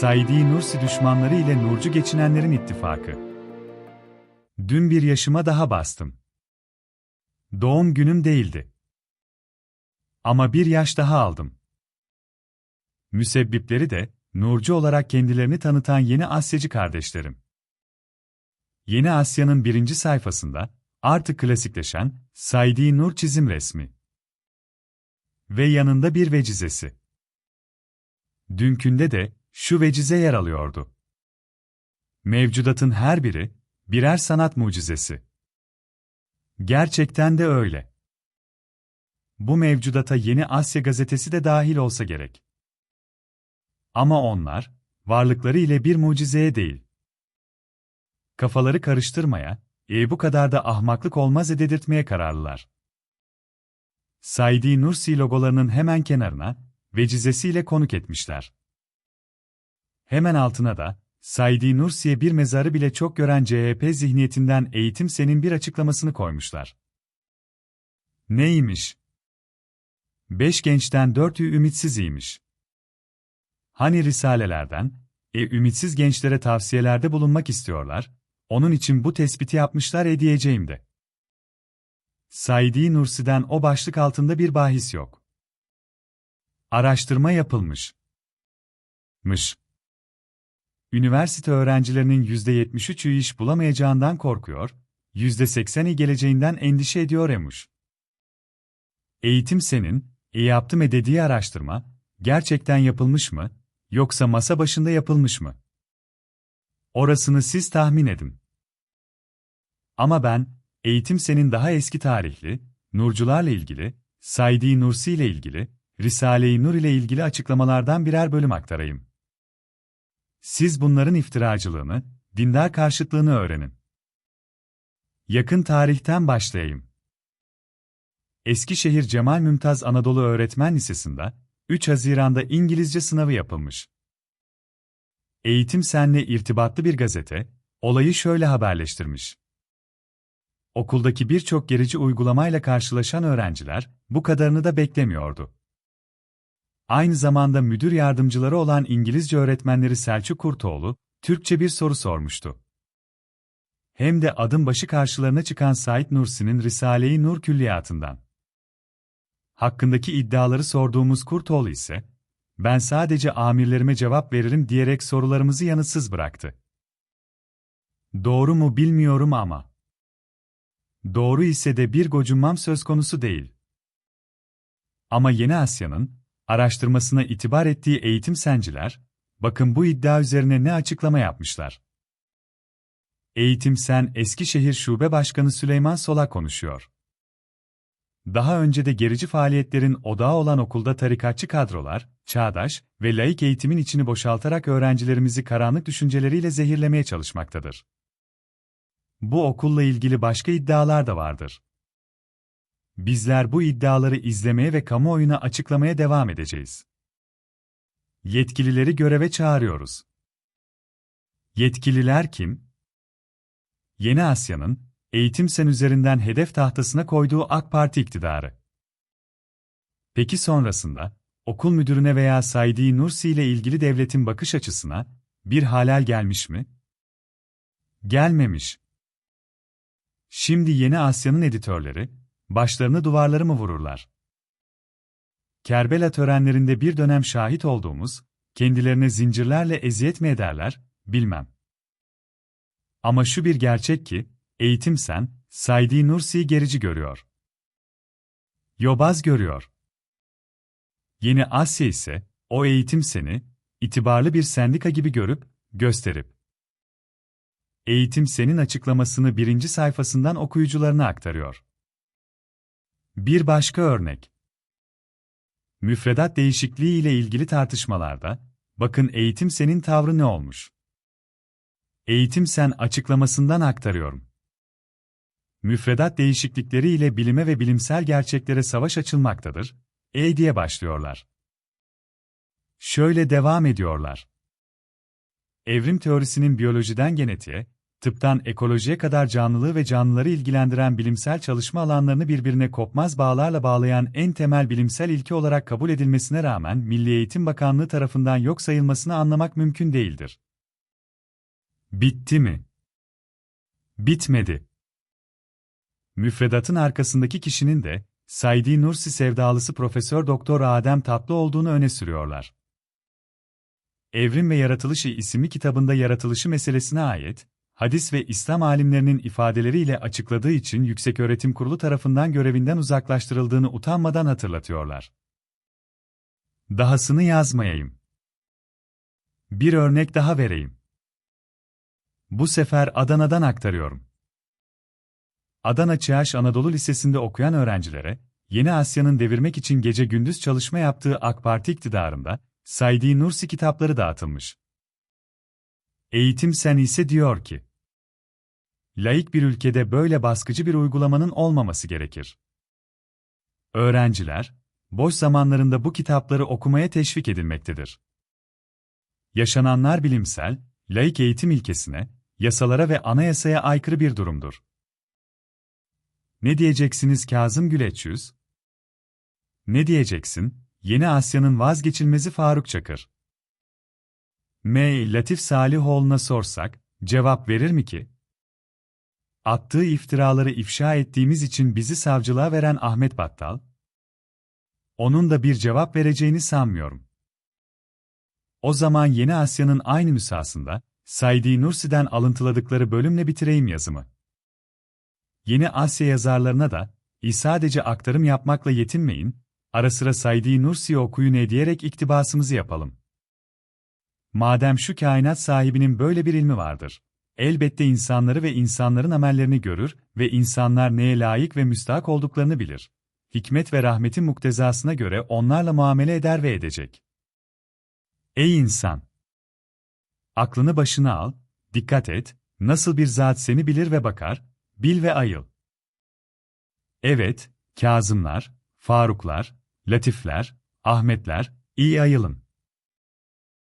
Saidi Nursi düşmanları ile Nurcu geçinenlerin ittifakı. Dün bir yaşıma daha bastım. Doğum günüm değildi. Ama bir yaş daha aldım. Müsebbipleri de, Nurcu olarak kendilerini tanıtan Yeni Asyacı kardeşlerim. Yeni Asya'nın birinci sayfasında, artık klasikleşen, Saidi Nur çizim resmi. Ve yanında bir vecizesi. Dünkünde de, şu vecize yer alıyordu. Mevcudatın her biri, birer sanat mucizesi. Gerçekten de öyle. Bu mevcudata Yeni Asya gazetesi de dahil olsa gerek. Ama onlar, varlıkları ile bir mucizeye değil. Kafaları karıştırmaya, e bu kadar da ahmaklık olmaz ededirtmeye kararlılar. Saidi Nursi logolarının hemen kenarına, vecizesiyle konuk etmişler. Hemen altına da, Saidi Nursi'ye bir mezarı bile çok gören CHP zihniyetinden eğitim senin bir açıklamasını koymuşlar. Neymiş? Beş gençten dörtü ümitsiziymiş. Hani risalelerden, e ümitsiz gençlere tavsiyelerde bulunmak istiyorlar, onun için bu tespiti yapmışlar e diyeceğim de. Saidi Nursi'den o başlık altında bir bahis yok. Araştırma yapılmış. Mış. Üniversite öğrencilerinin %73'ü iş bulamayacağından korkuyor, %80'i geleceğinden endişe ediyor emuş. Eğitim senin, e yaptım e dediği araştırma, gerçekten yapılmış mı, yoksa masa başında yapılmış mı? Orasını siz tahmin edin. Ama ben, eğitim senin daha eski tarihli, Nurcularla ilgili, Saidi Nursi ile ilgili, Risale-i Nur ile ilgili açıklamalardan birer bölüm aktarayım. Siz bunların iftiracılığını, dindar karşıtlığını öğrenin. Yakın tarihten başlayayım. Eskişehir Cemal Mümtaz Anadolu Öğretmen Lisesi'nde 3 Haziran'da İngilizce sınavı yapılmış. Eğitim Sen'le irtibatlı bir gazete, olayı şöyle haberleştirmiş. Okuldaki birçok gerici uygulamayla karşılaşan öğrenciler, bu kadarını da beklemiyordu. Aynı zamanda müdür yardımcıları olan İngilizce öğretmenleri Selçuk Kurtoğlu, Türkçe bir soru sormuştu. Hem de adım başı karşılarına çıkan Said Nursi'nin Risale-i Nur külliyatından. Hakkındaki iddiaları sorduğumuz Kurtoğlu ise, ben sadece amirlerime cevap veririm diyerek sorularımızı yanıtsız bıraktı. Doğru mu bilmiyorum ama. Doğru ise de bir gocunmam söz konusu değil. Ama Yeni Asya'nın, araştırmasına itibar ettiği eğitim senciler, bakın bu iddia üzerine ne açıklama yapmışlar. Eğitim Sen Eskişehir Şube Başkanı Süleyman Solak konuşuyor. Daha önce de gerici faaliyetlerin odağı olan okulda tarikatçı kadrolar, çağdaş ve laik eğitimin içini boşaltarak öğrencilerimizi karanlık düşünceleriyle zehirlemeye çalışmaktadır. Bu okulla ilgili başka iddialar da vardır. Bizler bu iddiaları izlemeye ve kamuoyuna açıklamaya devam edeceğiz. Yetkilileri göreve çağırıyoruz. Yetkililer kim? Yeni Asya'nın, Eğitim Sen üzerinden hedef tahtasına koyduğu AK Parti iktidarı. Peki sonrasında, okul müdürüne veya Saidi Nursi ile ilgili devletin bakış açısına, bir halel gelmiş mi? Gelmemiş. Şimdi Yeni Asya'nın editörleri, başlarını duvarları mı vururlar? Kerbela törenlerinde bir dönem şahit olduğumuz, kendilerine zincirlerle eziyet mi ederler, bilmem. Ama şu bir gerçek ki, eğitim sen, Saidi Nursi'yi gerici görüyor. Yobaz görüyor. Yeni Asya ise, o eğitim seni, itibarlı bir sendika gibi görüp, gösterip. Eğitim senin açıklamasını birinci sayfasından okuyucularına aktarıyor. Bir başka örnek. Müfredat değişikliği ile ilgili tartışmalarda, bakın eğitim senin tavrı ne olmuş? Eğitim sen açıklamasından aktarıyorum. Müfredat değişiklikleri ile bilime ve bilimsel gerçeklere savaş açılmaktadır, e diye başlıyorlar. Şöyle devam ediyorlar. Evrim teorisinin biyolojiden genetiğe, tıptan ekolojiye kadar canlılığı ve canlıları ilgilendiren bilimsel çalışma alanlarını birbirine kopmaz bağlarla bağlayan en temel bilimsel ilke olarak kabul edilmesine rağmen Milli Eğitim Bakanlığı tarafından yok sayılmasını anlamak mümkün değildir. Bitti mi? Bitmedi. Müfredatın arkasındaki kişinin de Saidi Nursi sevdalısı Profesör Doktor Adem Tatlı olduğunu öne sürüyorlar. Evrim ve Yaratılışı isimli kitabında yaratılışı meselesine ait, hadis ve İslam alimlerinin ifadeleriyle açıkladığı için Yükseköğretim Kurulu tarafından görevinden uzaklaştırıldığını utanmadan hatırlatıyorlar. Dahasını yazmayayım. Bir örnek daha vereyim. Bu sefer Adana'dan aktarıyorum. Adana Çağaş Anadolu Lisesi'nde okuyan öğrencilere, Yeni Asya'nın devirmek için gece gündüz çalışma yaptığı AK Parti iktidarında, Saidi Nursi kitapları dağıtılmış. Eğitim Sen ise diyor ki, laik bir ülkede böyle baskıcı bir uygulamanın olmaması gerekir. Öğrenciler, boş zamanlarında bu kitapları okumaya teşvik edilmektedir. Yaşananlar bilimsel, laik eğitim ilkesine, yasalara ve anayasaya aykırı bir durumdur. Ne diyeceksiniz Kazım Güleçyüz? Ne diyeceksin, Yeni Asya'nın vazgeçilmezi Faruk Çakır? M. Latif Salihoğlu'na sorsak, cevap verir mi ki? Attığı iftiraları ifşa ettiğimiz için bizi savcılığa veren Ahmet Battal, onun da bir cevap vereceğini sanmıyorum. O zaman Yeni Asya'nın aynı müsasında, Saidi Nursi'den alıntıladıkları bölümle bitireyim yazımı. Yeni Asya yazarlarına da, sadece aktarım yapmakla yetinmeyin, ara sıra Saidi Nursi'yi okuyun diyerek iktibasımızı yapalım. Madem şu kainat sahibinin böyle bir ilmi vardır, elbette insanları ve insanların amellerini görür ve insanlar neye layık ve müstahak olduklarını bilir. Hikmet ve rahmetin muktezasına göre onlarla muamele eder ve edecek. Ey insan! Aklını başına al, dikkat et, nasıl bir zat seni bilir ve bakar, bil ve ayıl. Evet, Kazımlar, Faruklar, Latifler, Ahmetler, iyi ayılın.